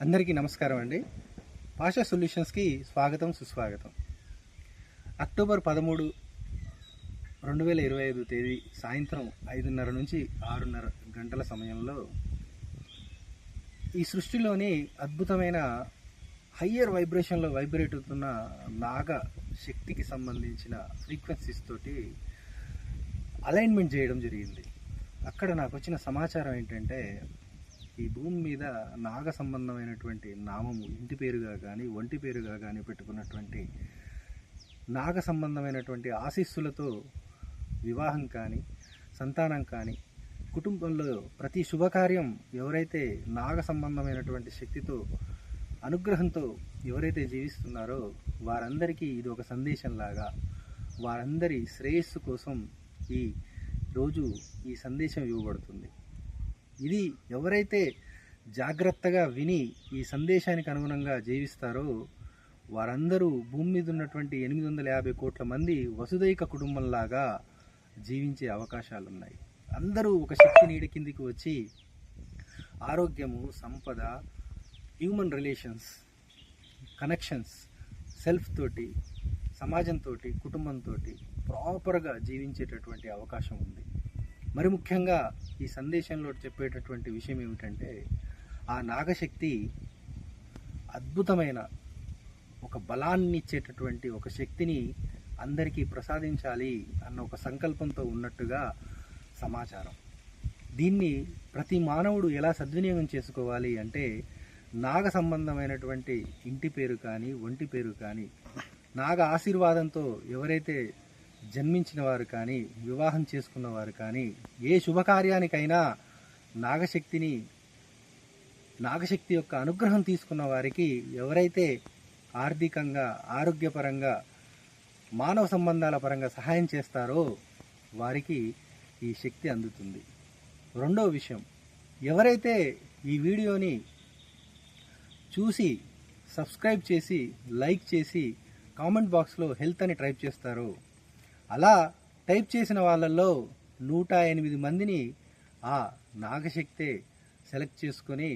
అందరికీ నమస్కారం అండి. పాషా సొల్యూషన్స్కి స్వాగతం సుస్వాగతం. అక్టోబర్ పదమూడు రెండు వేల ఇరవై ఐదు తేదీ సాయంత్రం ఐదున్నర నుంచి ఆరున్నర గంటల సమయంలో ఈ సృష్టిలోని అద్భుతమైన హయ్యర్ వైబ్రేషన్లో వైబ్రేట్ అవుతున్న నాగ శక్తికి సంబంధించిన ఫ్రీక్వెన్సీస్ తోటి అలైన్మెంట్ చేయడం జరిగింది. అక్కడ నాకు వచ్చిన సమాచారం ఏంటంటే ఈ భూమి మీద నాగ సంబంధమైనటువంటి నామము ఇంటి పేరుగా కానీ ఒంటి పేరుగా కానీ పెట్టుకున్నటువంటి నాగ సంబంధమైనటువంటి ఆశీస్సులతో వివాహం కానీ సంతానం కానీ కుటుంబంలో ప్రతి శుభకార్యం ఎవరైతే నాగ సంబంధమైనటువంటి శక్తితో అనుగ్రహంతో ఎవరైతే జీవిస్తున్నారో వారందరికీ ఇది ఒక సందేశంలాగా వారందరి శ్రేయస్సు కోసం ఈ రోజు ఈ సందేశం ఇవ్వబడుతుంది. ఇది ఎవరైతే జాగ్రత్తగా విని ఈ సందేశానికి అనుగుణంగా జీవిస్తారో వారందరూ భూమి మీద ఉన్నటువంటి ఎనిమిది వందల యాభై కోట్ల మంది వసుదైక కుటుంబంలాగా జీవించే అవకాశాలు ఉన్నాయి అందరూ ఒక శక్తి నీడ కిందికి వచ్చి ఆరోగ్యము సంపద హ్యూమన్ రిలేషన్స్ కనెక్షన్స్ సెల్ఫ్ తోటి సమాజంతో కుటుంబంతో ప్రాపర్గా జీవించేటటువంటి అవకాశం ఉంది. మరి ముఖ్యంగా ఈ సందేశంలో చెప్పేటటువంటి విషయం ఏమిటంటే ఆ నాగశక్తి అద్భుతమైన ఒక బలాన్ని ఇచ్చేటటువంటి ఒక శక్తిని అందరికీ ప్రసాదించాలి అన్న ఒక సంకల్పంతో ఉన్నట్టుగా సమాచారం. దీన్ని ప్రతి మానవుడు ఎలా సద్వినియోగం చేసుకోవాలి అంటే నాగ సంబంధమైనటువంటి ఇంటి పేరు కానీ ఒంటి పేరు కానీ నాగ ఆశీర్వాదంతో ఎవరైతే జన్మించిన వారు కానీ వివాహం చేసుకున్నవారు కానీ ఏ శుభకార్యానికైనా నాగశక్తిని నాగశక్తి యొక్క అనుగ్రహం తీసుకున్న వారికి ఎవరైతే ఆర్థికంగా ఆరోగ్యపరంగా మానవ సంబంధాల పరంగా సహాయం చేస్తారో వారికి ఈ శక్తి అందుతుంది. రెండో విషయం ఎవరైతే ఈ వీడియోని చూసి సబ్స్క్రైబ్ చేసి లైక్ చేసి కామెంట్ బాక్స్లో హెల్త్ అని టైప్ చేస్తారో అలా టైప్ చేసిన వాళ్ళల్లో నూట ఎనిమిది మందిని ఆ నాగశక్తే సెలెక్ట్ చేసుకొని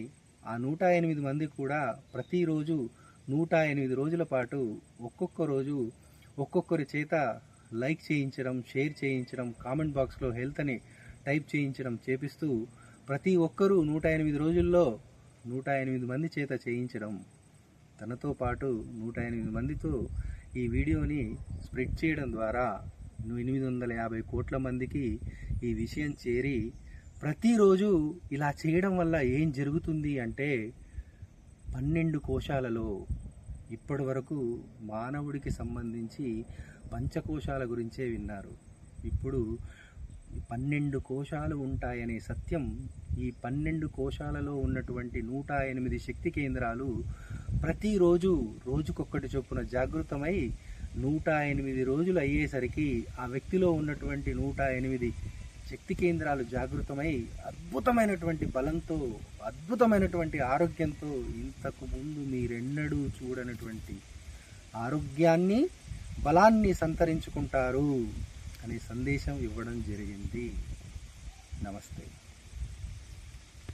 ఆ నూట ఎనిమిది మంది కూడా ప్రతిరోజు నూట ఎనిమిది రోజుల పాటు ఒక్కొక్క రోజు ఒక్కొక్కరి చేత లైక్ చేయించడం షేర్ చేయించడం కామెంట్ బాక్స్లో హెల్త్ అని టైప్ చేయించడం చేపిస్తూ ప్రతి ఒక్కరూ నూట ఎనిమిది రోజుల్లో నూట ఎనిమిది మంది చేత చేయించడం. తనతో పాటు నూట ఎనిమిది మందితో ఈ వీడియోని స్ప్రెడ్ చేయడం ద్వారా ఎనిమిది వందల యాభై కోట్ల మందికి ఈ విషయం చేరి ప్రతిరోజు ఇలా చేయడం వల్ల ఏం జరుగుతుంది అంటే పన్నెండు కోశాలలో ఇప్పటి వరకు మానవుడికి సంబంధించి పంచకోశాల గురించే విన్నారు. ఇప్పుడు పన్నెండు కోశాలు ఉంటాయనే సత్యం ఈ పన్నెండు కోశాలలో ఉన్నటువంటి నూట ఎనిమిది శక్తి కేంద్రాలు ప్రతిరోజు రోజుకొక్కటి చొప్పున జాగృతమై నూట ఎనిమిది రోజులు అయ్యేసరికి ఆ వ్యక్తిలో ఉన్నటువంటి నూట ఎనిమిది శక్తి కేంద్రాలు జాగృతమై అద్భుతమైనటువంటి బలంతో అద్భుతమైనటువంటి ఆరోగ్యంతో ఇంతకు ముందు మీరెన్నడూ చూడనటువంటి ఆరోగ్యాన్ని బలాన్ని సంతరించుకుంటారు అనే సందేశం ఇవ్వడం జరిగింది. నమస్తే.